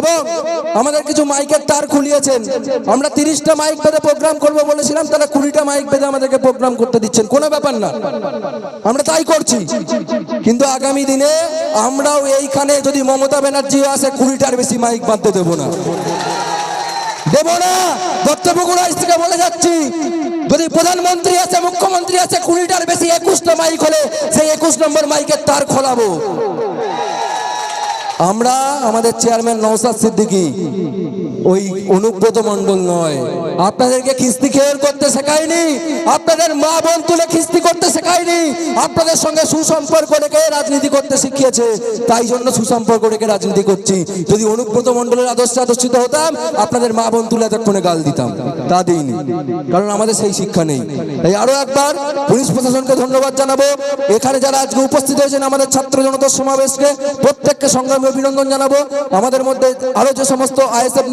এবং আমাদের কিছু মাইকের তার খুলিয়েছেন। আমরা তিরিশটা মাইক বেঁধে প্রোগ্রাম করব বলেছিলাম, তারা কুড়িটা মাইক বেঁধে আমাদেরকে প্রোগ্রাম করতে দিচ্ছেন। কোনো ব্যাপার না। আমরা তাই করছি। কিন্তু আগামী দিনে আমরাও এইখানে যদি মমতা ব্যানার্জিও আসে, কুড়িটার বেশি মাইক বাঁধতে দেবো না। দেব না। দত্তপুকুর আইস থেকে বলে যাচ্ছি, যদি প্রধানমন্ত্রী আছে মুখ্যমন্ত্রী আছে কুড়িটার বেশি একুশটা মাইক হলে সেই একুশ নম্বর মাইকের তার খোলাবো। আমরা আমাদের চেয়ারম্যান নৌসাদ সিদ্দিকী, ওই অনুব্রত মন্ডল নয়। আপনাদেরকে খিস্তি খেয়ে করতে শেখায়নি আপনাদের মা বোন তুলে খিস্তি করতে শেখায়নি আপনাদের সঙ্গে সুসম্পর্ক রেখে রাজনীতি করতে শিখিয়েছে, তাই জন্য সুসম্পর্ক রেখে রাজনীতি করছি। যদি অনুব্রত মন্ডলের আদর্শে আদর্শিত হতাম, আপনাদের মা বোন তুলে এতক্ষণে গাল দিতাম। তা দিইনি, কারণ আমাদের সেই শিক্ষা নেই। তাই আরও একবার পুলিশ প্রশাসনকে ধন্যবাদ জানাব। এখানে যারা আজকে উপস্থিত হয়েছেন আমাদের ছাত্র জনতার সমাবেশকে, প্রত্যেককে সংগ্রামী অভিনন্দন জানাব। আমাদের মধ্যে আরও যে সমস্ত আইএসএফ